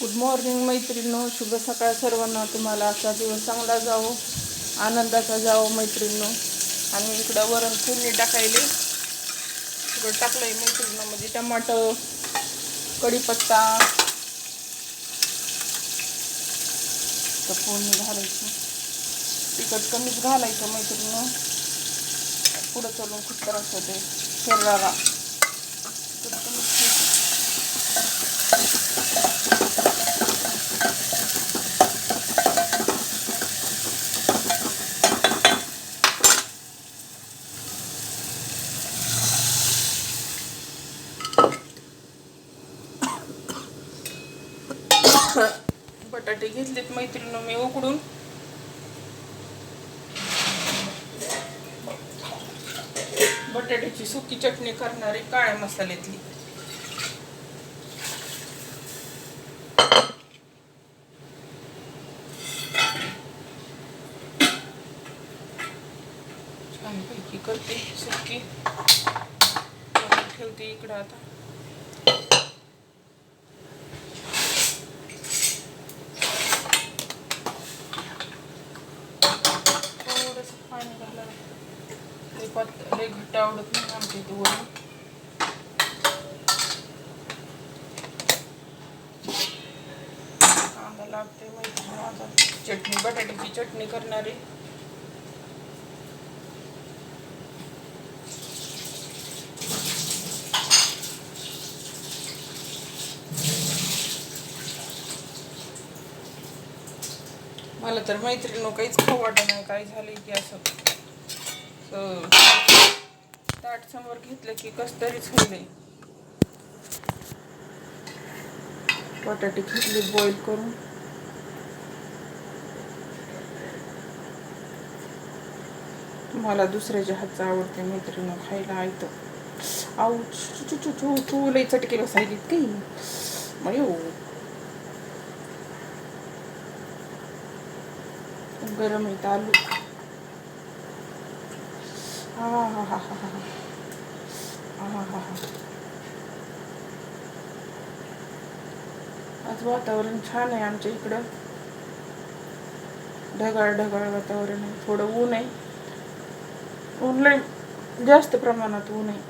Good morning मैत्रिणींनो. शुभ सकाळ सर्वांना. तुम्हाला आजचा दिवस चांगला जावो आनंदाचा जावो मैत्रिणींनो. आणि इकडं वरण फोडणी टाकायले. इकडं टाकलंय मैत्रिणीनं म्हणजे टमाटर कढीपत्ता. तर फोडणी घालायची. तिखट कमीच घालायचं मैत्रिणींनो. पुढं चलून खूप त्रास होते शरीराला तिखट कमीच घ्यायचं. बटाटे घेतलेत मैत्रिणी मी उकडून. बटाट्याची सुकी चटणी करणारी काळ्या मसाल्यातली. छानपैकी करते सुकी. ठेवते इकडं आता थोडंसं पाणी घालावं लई पात लई घट्ट आवडत नाही आमच्या इथे वरून कांदा लागते माहिती माझा चटणी बटाट्याची चटणी करणारी. मला तर मैत्रिणी काहीच खाऊ वाटत नाही. काय झालं की असं? ताट समोर घेतलं की कस तरीच होईल. बटाटे घेतले बॉईल करून. तुम्हाला दुसऱ्याच्या हातचं आवडते मैत्रीनं खायला आयत. आऊ चू लई चटके बसायलीत की. अयो गरम येत आलू. हा हा हा हा हा. आज वातावरण छान आहे आमच्या इकडं. ढगाळ ढगाळ वातावरण आहे. थोडं ऊन आहे. ऊन लय जास्त प्रमाणात ऊन आहे.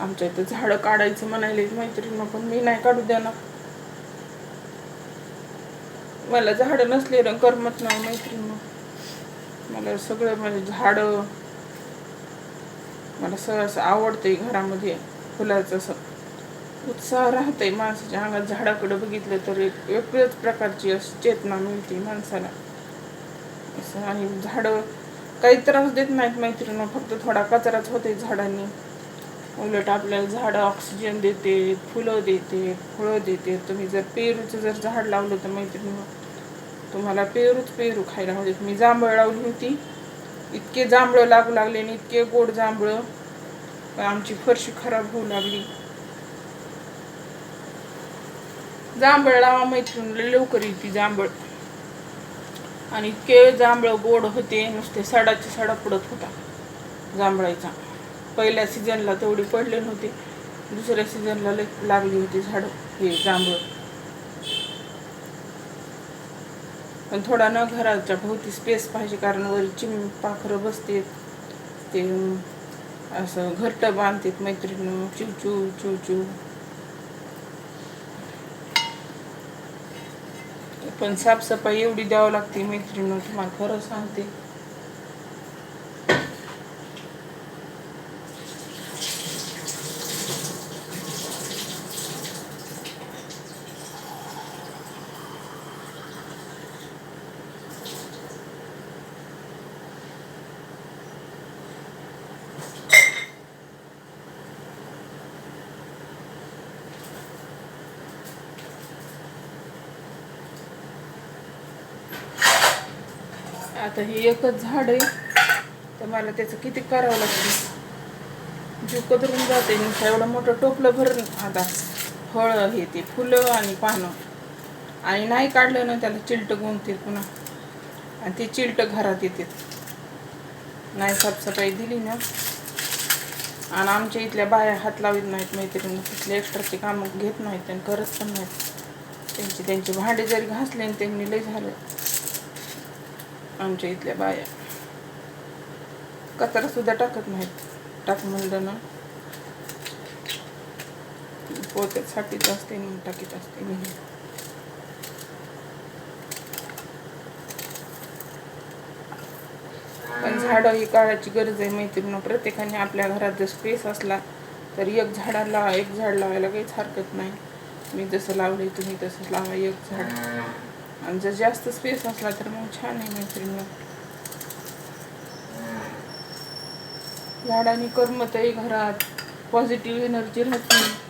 आमच्या इथं झाडं काढायचं म्हणायला मैत्रिणी पण मी नाही काढू देणार. मला झाडं नसलेलं करमत नाही मैत्रिणी मला सगळं म्हणजे झाडं मला सगळं असं आवडतंय घरामध्ये फुलाचं असं. उत्साह राहतंय माणसाच्या अंगात. झाडाकडे बघितलं तर एक वेगळ्याच प्रकारची अशी चेतना मिळते माणसाला. असं आणि झाडं काही त्रास देत नाहीत मैत्रिणी फक्त थोडा कचराच होते झाडांनी. उलट आपल्याला झाडं ऑक्सिजन देते फुलं देते फळं देते. तुम्ही जर पेरूचं जर झाड लावलं तर मैत्रिणी तुम्हाला पेरूच पेरू खायला म्हणजे मी जांभळ लावली होती. इतके जांभळं लागू लागले आणि इतके गोड जांभळं. आमची फरशी खराब होऊ लागली. जांभळ लावा मैत्रीण लवकर येते जांभळ. आणि इतके जांभळं गोड होते नुसते सडाचे सडा पडत होता जांभळाचा. पहिल्या सीझनला तेवढी पडले नव्हते. दुसऱ्या सीझनला लागली होती झाडं हे जांभळं. पण थोडा न घराच्या भोवती स्पेस पाहिजे कारण वर चिम पाखरं बसते ते असं घरट बांधतात मैत्रिणी चिव चिव पण साफसफाई एवढी द्यावं लागते मैत्रिणी तुम्हाला खरं सांगते. आता हे एकच झाड आहे. तर मला त्याचं किती करावं लागतं जीव कदरून जाते नुसतं एवढं मोठं टोपलं भरून आता फळं हे ते फुलं आणि पानं. आणि नाही काढलं ना त्याला चिलटं गुंतील पुन्हा. आणि ती चिलटं घरात येते. नाही साफसफाई दिली ना. आणि आमच्या इथल्या बाया हात लावित नाहीत मैत्रिणी तिथले एक्स्ट्राचे कामं घेत नाहीत आणि करत पण नाहीत. त्यांची त्यांची भांडे जरी घासले आणि त्यांनी लय झालं. आमच्या इथल्या बाया. कचरा सुद्धा टाकत नाहीत. टाक म्हणलं ना. पोत्यासाठीच असते म्हणून टाकीत असते नेहमी. पण झाडं ही काळाची गरज आहे माहिती म्हणून प्रत्येकाने आपल्या घरात जर स्पेस असला तर एक झाडाला एक झाड लावायला काहीच हरकत नाही. मी जसं लावले तुम्ही तसंच लावा एक झाड. आणि जर जास्त स्पेस असला तर मग छान आहे मैत्रिणी झाडांनी करमत आहे घरात पॉझिटिव्ह एनर्जी राहते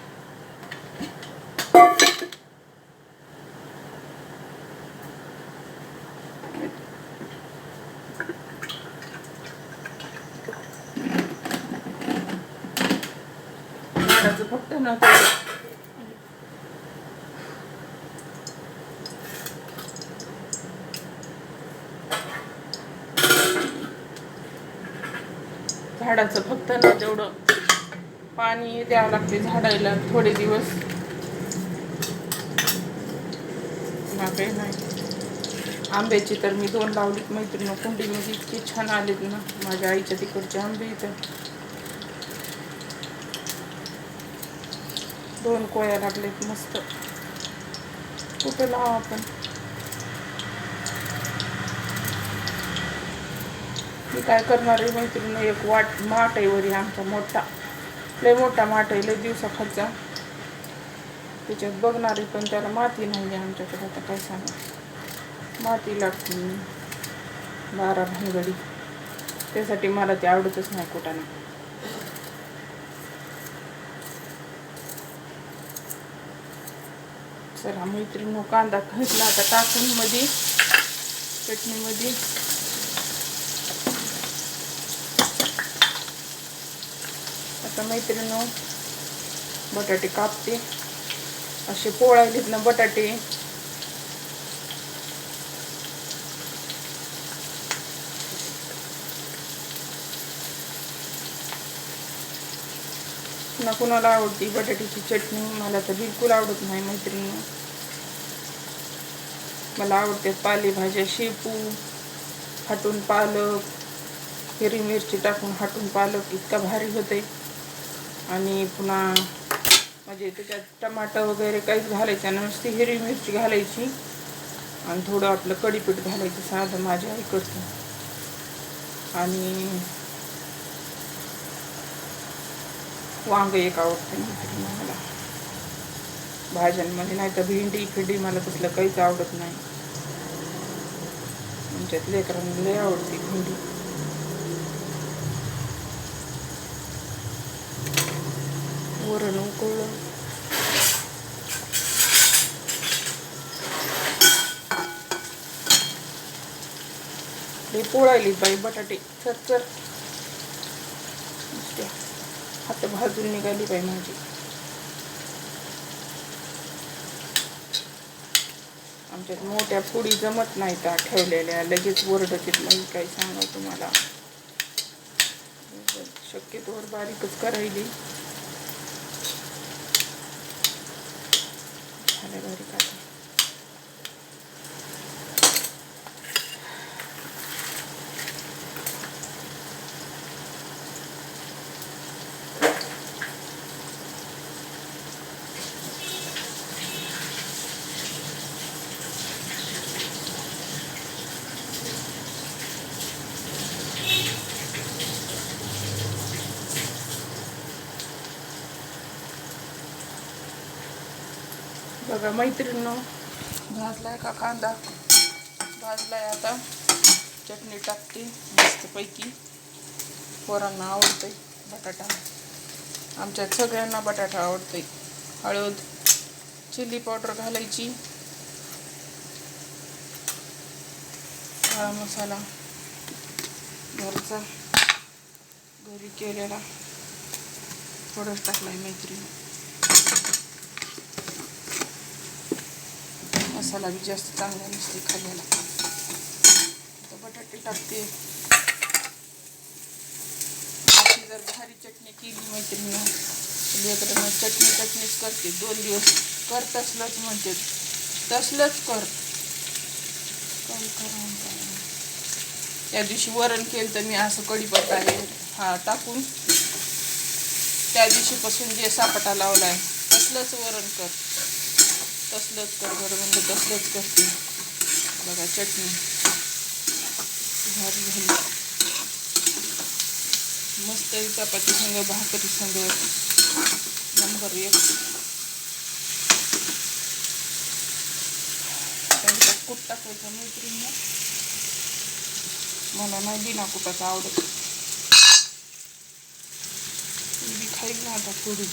झाडाचं फक्त ना तेवढं झाडाचं एवढं पाणी द्यावं लागते झाडायला थोडे दिवस. काही नाही. आंब्याची तर मी दोन लावलीत मैत्रिणी कुंडीमध्ये इतके छान आलेत ना माझ्या आईच्या तिकडचे आंबे इथं. दोन कोया लागलेत मस्त. कुठं लावा आपण? मी काय करणार आहे मैत्रिणी एक वाट माठ आहे वरी आमचा मोठा. लय मोठा माठ आहे लय दिवसाखालचा त्याच्यात बघणार आहे पण त्याला माती नाही आहे आमच्याकडे आता काय सांगा. माती लागते बारा भानगडी. त्यासाठी मला ते आवडतच नाही कुठाने चला मैत्रिणी कांदा घातला आता टाकून मध्ये चटणीमध्ये आता मैत्रिणी बटाटे कापते. असे पोळायलेत ना बटाटे. ना कुणाला आवडती बटाट्याची चटणी? मला तर बिलकुल आवडत नाही मैत्रिणी. मला आवडते पालेभाज्या शेपू हाटून पालक. हिरवी मिरची टाकून हाटून पालक. इतका भारी होते आणि पुन्हा म्हणजे त्याच्यात टमाटर वगैरे काहीच घालायचं नाही. नुसती हिरवी मिरची घालायची आणि थोडं आपलं कढीपीठ घालायचं साधं माझ्या इकडचं आणि वांग एक आवडते मैत्रिणी मला. भाज्यांमध्ये नाही तर भेंडी फिंडी मला कुठलं काहीच आवडत नाही. आमच्यात लेकरांना लय आवडते भेंडी. वरण उकळलं लय पोळायली बाई बटाटे. चर चर आता हात भाजून निघाली बाई माझी. आमच्यात मोठ्या पुडी जमत नाही त्या ठेवलेल्या. लगेच वरडतील नाही काही सांगा तुम्हाला. शक्यतोवर बारीकच करायली. കടുക് ഒരു बघा मैत्रिणीनं. भाजलाय का कांदा? भाजलाय आता. चटणी टाकते मस्तपैकी. पोरांना आवडतंय बटाटा. आमच्यात सगळ्यांना बटाटा आवडतंय. हळद चिली पावडर घालायची. काळा मसाला घरचा. घरी केलेला. थोडंच टाकलाय मैत्रिणी. मसाला बी जास्त चांगला नसते खाल्ल्याला. बटाटे टाकते. अशी जर भारी चटणी केली मैत्रिणी लेकरांना चटणी चटणीच करते. दोन दिवस कर तसलंच म्हणते. तसलंच कर. काय त्या दिवशी वरण केलं तर मी असं कढीपत्ता आहे हा टाकून त्या दिवशीपासून जे सापटा लावलाय तसलंच वरण कर. तसलंच कर बरं म्हणजे तसलंच करते. बघा चटणी. भारी झाली. मस्त चपाती संग भाकरी संग. नंबर एक. त्यांचा कूट टाकायचा मैत्रिणी मला नाही बिना कुटाचं आवडत. मी खाईल ना आता थोडी.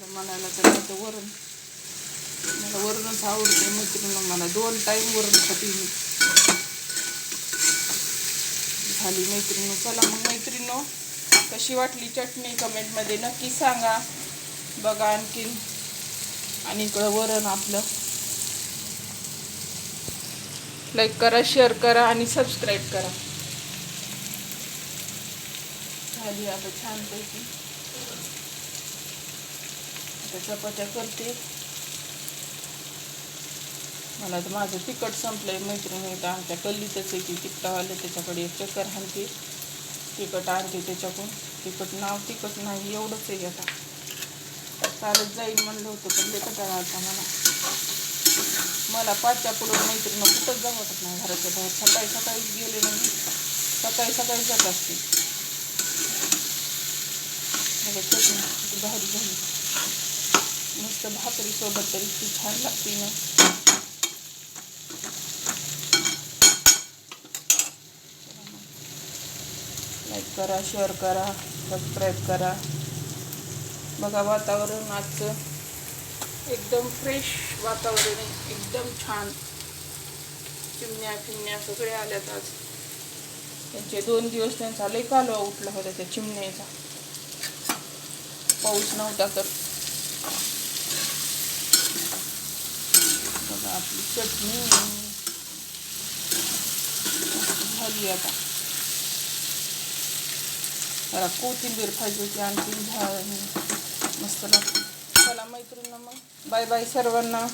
आलं म्हणायला तर आता वरण मला वरणच आवडते मैत्रिणी मला. दोन टाईम वरण खाते मी. झाली मैत्रिणी. चला मग मैत्रिणो कशी वाटली चटणी कमेंटमध्ये नक्की सांगा. बघा आणखीन. आणि इकडं वरण आपलं. लाईक करा शेअर करा आणि सबस्क्राईब करा. झाली आता छानपैकी. आता चपात्या करते. मला तर माझं तिखट संपलंय मैत्रिणी तर आमच्या कल्लीतच आहे की तिखटावाले त्याच्याकडे एक चक्कर आणते. तिखट आणते त्याच्याकडून. तिखट नाव तिखट नाही एवढंच आहे आता. चालत जाईल म्हणलं होतं पण ते कटाळा मला. मला पाचच्या पुढं मैत्रिणी कुठंच जाऊ वाटत नाही घराच्या बाहेर. सकाळी सकाळीच गेले नाही सकाळी सकाळी जात असते. बघा भारी झाली. मस्त भाकरी सोबत तरी ती छान लागते ना. लाईक करा शेअर करा सबस्क्राईब करा. बघा वातावरण आजचं एकदम फ्रेश वातावरण आहे. एकदम छान. चिमण्या फिमण्या सगळे आल्यात आज. त्यांचे दोन दिवस त्यांचा लई कालवा उठला होता त्या चिमण्याचा. पाऊस नव्हता तर बघा आपली चटणी. झाली आता. मला कोथिंबीर पाहिजे होती आणखी झा मस्त लागते चला मैत्रिणी मग. बाय बाय सर्वांना.